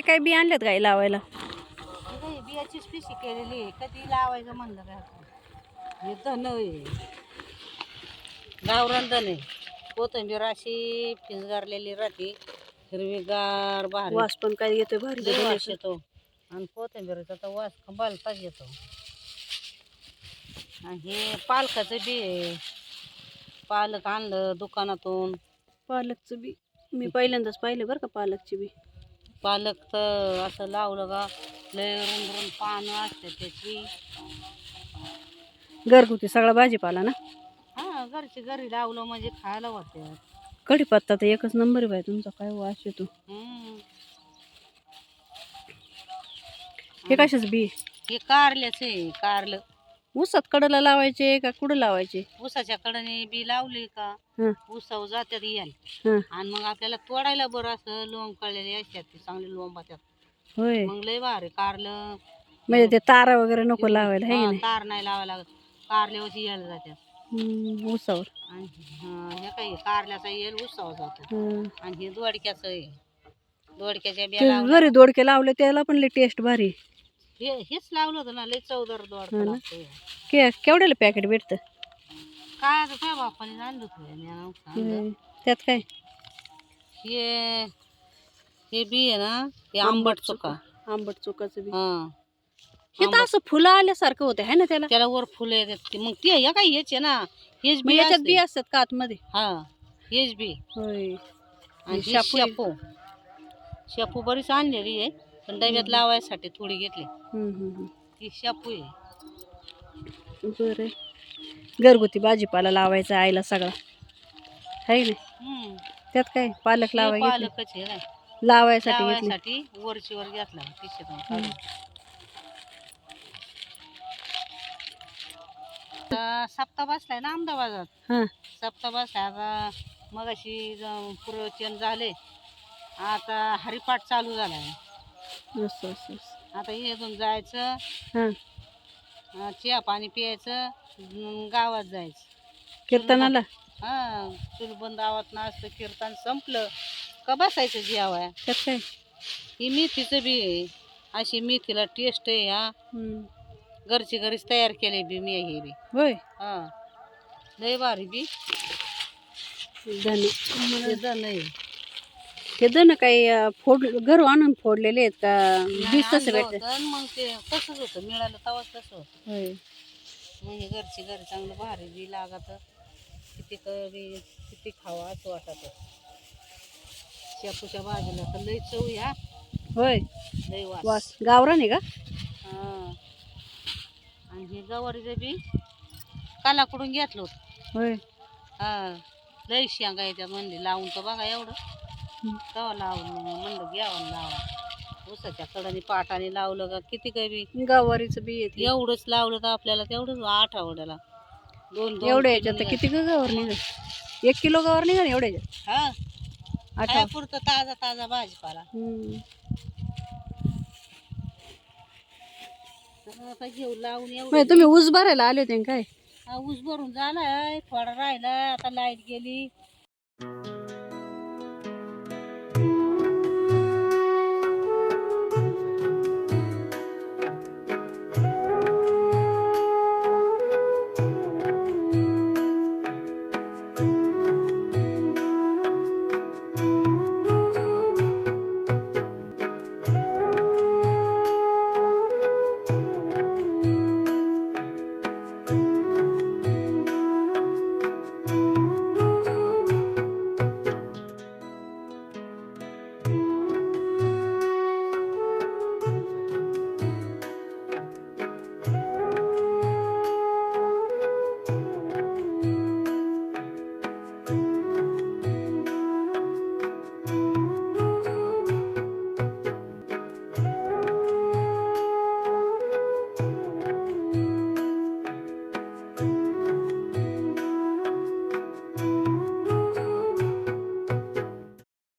काय काय बी आणलेत गाई लावायला? हे काय बियाचीच पिशी केलेली आहे. कधी लावायचं म्हणलं काय हे धन आहे. गावरान धन आहे. कोथिंबीर अशी फिंजगारलेली राहते. हिरवीगार भारी. वास पण काय येतोय भारी वास. येतो. आणि कोथिंबीरचा तर वास खंबालताच येतो. आणि हे पालकाचं बी आहे. पालक आणलं दुकानातून. पालकचं बी. मी पहिल्यांदाच पाहिलं बरं का पालकची बी. पालक तर असं लावलं का लय रुंद पानं असते त्याची. घरगुती सगळा भाजीपाला ना? हा घरची घरी लावलं म्हणजे खायला वाटते कढीपत्ता तर एकच नंबर आहे बाई तुमचा काय वास येतो हम्म. हे कशाच बी? हे कारल्याच आहे कारलं. ऊसात कडला लावायचे का कुठं लावायचे? ऊसाच्या कडने बी लावले का? हं, जात्यात याल हं. आणि मग आपल्याला तोडायला बरं असं लोंब कळलेले असतात ते चांगले लोंबाच्यात होय. मग लय भारी कारलं. म्हणजे ते तारा वगैरे नको लावायला है हा, नाही? तार नाही लावायला लागत. कारल्यावरची येल जात्यात. हम्म, ऊसावर. आणि हं, हे काय कारल्याचा येल ऊसावर जातो हं. आणि हे दोडक्याचं आहे. दोडक्याच्या बिया ते लावल्या. घरी दोडके लावले त्याला पण लय टेस्ट भारी. हे हेच लावलं होतं ना लय चौदार दोडका हा ना? लागतोय के केवढ्याला पॅकेट भेटतं? काय आता बापाने आणलं होतं आणलं. त्यात काय? हे हे बी आहे ना हे आंबट चुका आंबट चुकाचं बी. हा. हे तर असं फुलं आल्यासारखं होतं है ना त्याला? त्याला वर फुलं येतात ते. मग ते हे काय हेच आहे ना हेच मग बी याच्यात असते. बी असतात का आतमध्ये? हा हेच बी. होय. आणि हे शापू आहे. शेपू. शेपू बरीच आणलेली आहे. पण डब्यात लावायसाठी थोडी घेतली. ही शेपू आहे. बरं घरगुती भाजीपाला लावायचा आईला सगळा. है ना हम्म. त्यात काय पालक हे लावाय घेतले? पालकच आहे काय लावायसाठी घेतली? लावायसाठी वरची वर घेतला पिशवीतून काढून. आता सप्ताह बसलाय ना अहमदाबादात हा. सप्ताह बसलाय. आता मगाशी जाऊन प्रवचन झाले आता हरिपाठ चालू झालाय. असं असं असं. आता इथून जायचं हा. अं, चहा पाणी प्यायचं अं, गावात जायचं. कीर्तनाला? हा चुलबंद आवात असतं कीर्तन संपलं. का बसायचं जेवाय त्यात काय? ही मेथीचं बी आहे. अशी मेथीला टेस्ट आहे हा. हम्म. घरची घरीच तयार केले बी मी हे बी. होय. हा. लय भारी बी. धन ते दण आहे. ते धन काही फोड घरू आणून फोडलेले आहेत का? बीज तसं आणलं भेटतं मग ते तसंच होतं. मिळालं तेव्हाच तसं होतं. होय. मग हे घरची घरी चांगलं भारी बी लागत. किती क- बी किती खावं असं वाटत. शेपूच्या भाजीला तर लय चव या होय. लय वास. वास. गावरान आहे का? हा. आणि हे गवारीचं बी कालाकडून घेतलं होतं. होय. हा. लय शेंगा येत्या म्हणले. लावून तर बघा एवढं. लावून मग म्हणलं घ्यावं लावा. ऊसाच्या कडाने पाटाने लावलं का किती काय बी. गवारीचं बी येते. एवढंच लावलं तर आपल्याला तेवढंच आठवड्याला दोन दोन एवढ्या याच्यात तर निघालं. किती ग गवार निघत एक किलो गवार निघा एवढ्या याच्यात? हा? आठवा. खायापुरतं ताजा ताजा भाजीपाला. हम्म. तर आता घेऊ लावून म्हणजे एवढं तुम्ही ऊस भरायला आले होते ना काय? हा, ऊस भरून झालाय थोडा राहिला आता लाइट गेली.